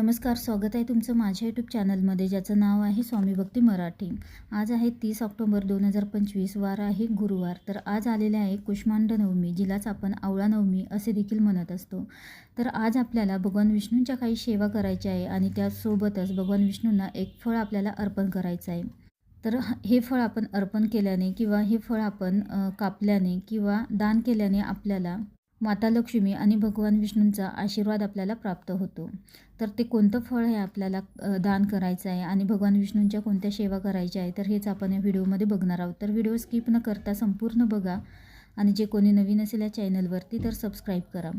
नमस्कार स्वागत आहे तुमचं माझ्या यूट्यूब चॅनलमध्ये ज्याचं नाव आहे स्वामी भक्ती मराठी. आज आहे तीस ऑक्टोबर दोन हजार पंचवीस वार आहे गुरुवार. तर आज आलेले आहे कुष्मांड नवमी जिलाच आपण आवळा नवमी असे देखील म्हणत असतो. तर आज आपल्याला भगवान विष्णूंच्या काही सेवा करायच्या आहे आणि त्यासोबतच भगवान विष्णूंना एक फळ आपल्याला अर्पण करायचं आहे. तर ह- हे फळ आपण अर्पण केल्याने किंवा हे फळ आपण कापल्याने किंवा दान केल्याने आपल्याला माता लक्ष्मी आणि भगवान विष्णूंचा आशीर्वाद आपल्याला प्राप्त होतो. तर ते कोणतं फळ हे आपल्याला दान करायचं आहे आणि भगवान विष्णूंच्या कोणत्या सेवा करायच्या आहे तर हेच आपण या व्हिडिओमध्ये बघणार आहोत. तर व्हिडिओ स्किप न करता संपूर्ण बघा आणि जे कोणी नवीन असेल या चॅनलवरती तर सबस्क्राईब करा.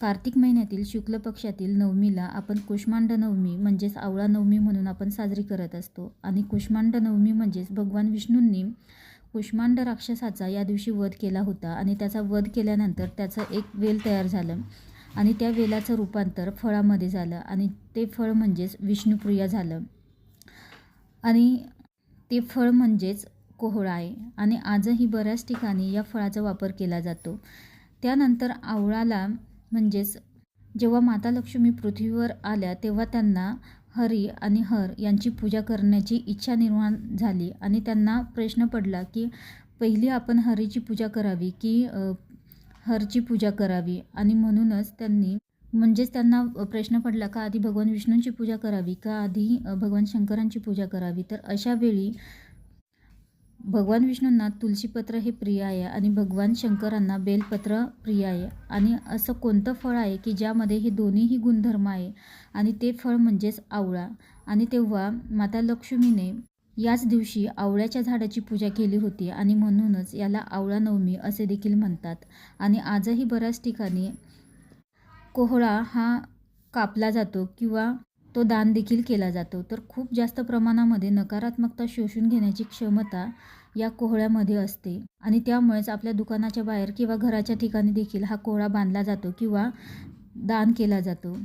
कार्तिक महिन्यातील शुक्ल पक्षातील नवमीला आपण कुष्मांड नवमी म्हणजेच आवळा नवमी म्हणून आपण साजरी करत असतो. आणि कुष्मांड नवमी म्हणजेच भगवान विष्णूंनी कुष्मांड राक्षसाचा या दिवशी वध केला होता आणि त्याचा वध केल्यानंतर त्याचं एक वेल तयार झालं आणि त्या वेलाचं रूपांतर फळामध्ये झालं आणि ते फळ म्हणजेच विष्णुप्रिया झालं. आणि ते फळ म्हणजेच कोहळा आहे आणि आजही बऱ्याच ठिकाणी या फळाचा वापर केला जातो. त्यानंतर आवळाला म्हणजेच जेव्हा माता लक्ष्मी पृथ्वीवर आल्या तेव्हा त्यांना हरी आणि हर यांची पूजा करण्याची इच्छा निर्माण झाली आणि त्यांना प्रश्न पडला की पहिली आपण हरीची पूजा करावी की हरची पूजा करावी? आणि म्हणूनच त्यांनी म्हणजेच त्यांना प्रश्न पडला का आधी भगवान विष्णूंची पूजा करावी का आधी भगवान शंकरांची पूजा करावी? तर अशा वेळी भगवान विष्णूंना तुलसीपत्र हे प्रिय आहे आणि भगवान शंकरांना बेलपत्र प्रिय आहे. आणि असं कोणतं फळ आहे की ज्यामध्ये हे दोन्हीही गुणधर्म आहे? आणि ते फळ म्हणजेच आवळा. आणि तेव्हा माता लक्ष्मीने याच दिवशी आवळ्याच्या झाडाची पूजा केली होती आणि म्हणूनच याला आवळा नवमी असे देखील म्हणतात. आणि आजही बऱ्याच ठिकाणी कोहळा हा कापला जातो किंवा तो दान देखील केला जातो. तर खूप जास्त प्रमाणामध्ये नकारात्मकता शोषून घेण्याची क्षमता या कोहळ्यामध्ये असते. आणि त्यामुळेच आपल्या दुकानाच्या बाहेर किंवा घराच्या ठिकाणी देखील हा कोहळा बांधला जातो किंवा दान केला जातो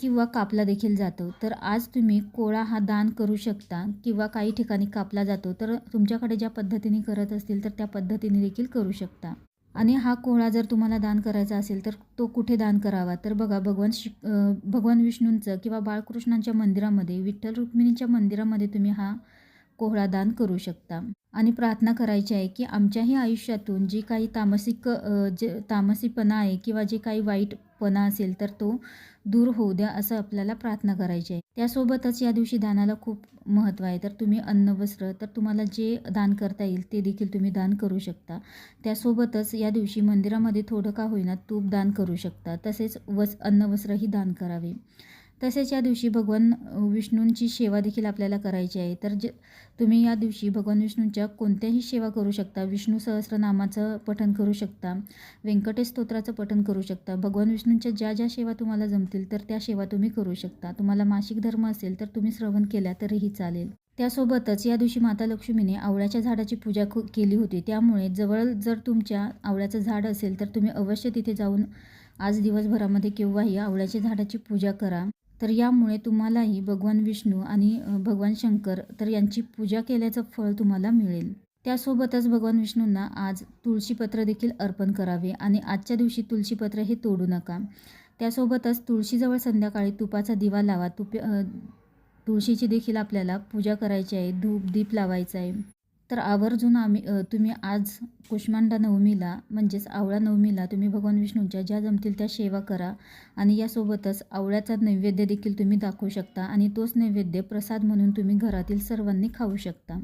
किंवा कापला देखील जातो. तर आज तुम्ही कोळा हा दान करू शकता किंवा काही ठिकाणी कापला जातो. तर तुमच्याकडे ज्या पद्धतीने करत असतील तर त्या पद्धतीने देखील करू शकता. आणि हा कोहळा जर तुम्हाला दान करायचा असेल तर तो कुठे दान करावा? तर बघा भगवान शि भगवान विष्णूंचं किंवा बाळकृष्णांच्या मंदिरामध्ये विठ्ठल रुक्मिणीच्या मंदिरामध्ये तुम्ही हा कोहळा दान करू शकता. आणि प्रार्थना करायची आहे की आमच्याही आयुष्यातून जे काही तामसिक जे तामसीपणा आहे किंवा जे काही वाईटपणा असेल तर तो दूर होऊ द्या असं आपल्याला प्रार्थना करायची आहे. त्यासोबतच या दिवशी दानाला खूप महत्त्व आहे. तर तुम्ही अन्न वस्त्र तर तुम्हाला जे दान करता येईल ते देखील तुम्ही दान करू शकता. त्यासोबतच या दिवशी मंदिरामध्ये थोडं का होईना तूप दान करू शकता. तसेच वस अन्न वस्त्रही दान करावे. तसेच या दिवशी भगवान विष्णूंची सेवा देखील आपल्याला करायची आहे. तर जे तुम्ही या दिवशी भगवान विष्णूंच्या कोणत्याही सेवा करू शकता. विष्णू सहस्रनामाचं पठण करू शकता. व्यंकटेश स्तोत्राचं पठण करू शकता. भगवान विष्णूंच्या ज्या ज्या सेवा तुम्हाला जमतील तर त्या सेवा तुम्ही करू शकता. तुम्हाला मासिक धर्म असेल तर तुम्ही श्रवण केल्या तरीही चालेल. त्यासोबतच या दिवशी माता लक्ष्मीने आवळ्याच्या झाडाची पूजा केली होती. त्यामुळे जवळ जर तुमच्या आवळ्याचं झाड असेल तर तुम्ही अवश्य तिथे जाऊन आज दिवसभरामध्ये केव्हाही आवळ्याच्या झाडाची पूजा करा. तर यामुळे तुम्हालाही भगवान विष्णू आणि भगवान शंकर तर यांची पूजा केल्याचं फळ तुम्हाला मिळेल. त्यासोबतच भगवान विष्णूंना आज तुळशीपत्र देखील अर्पण करावे आणि आजच्या दिवशी तुळशीपत्र हे तोडू नका. त्यासोबतच तुळशीजवळ संध्याकाळी तुपाचा दिवा लावा. तुप तुळशीची देखील आपल्याला पूजा करायची आहे. धूप दीप लावायचा आहे. तर आवर्जून आम्ही तुम्ही आज कुष्मांडा नवमीला म्हणजेच आवळा नवमीला तुम्ही भगवान विष्णूंच्या ज्या जमतील त्या सेवा करा. आणि यासोबतच आवळ्याचा नैवेद्य देखील तुम्ही दाखवू शकता. आणि तोच नैवेद्य प्रसाद म्हणून तुम्ही घरातील सर्वांनी खाऊ शकता.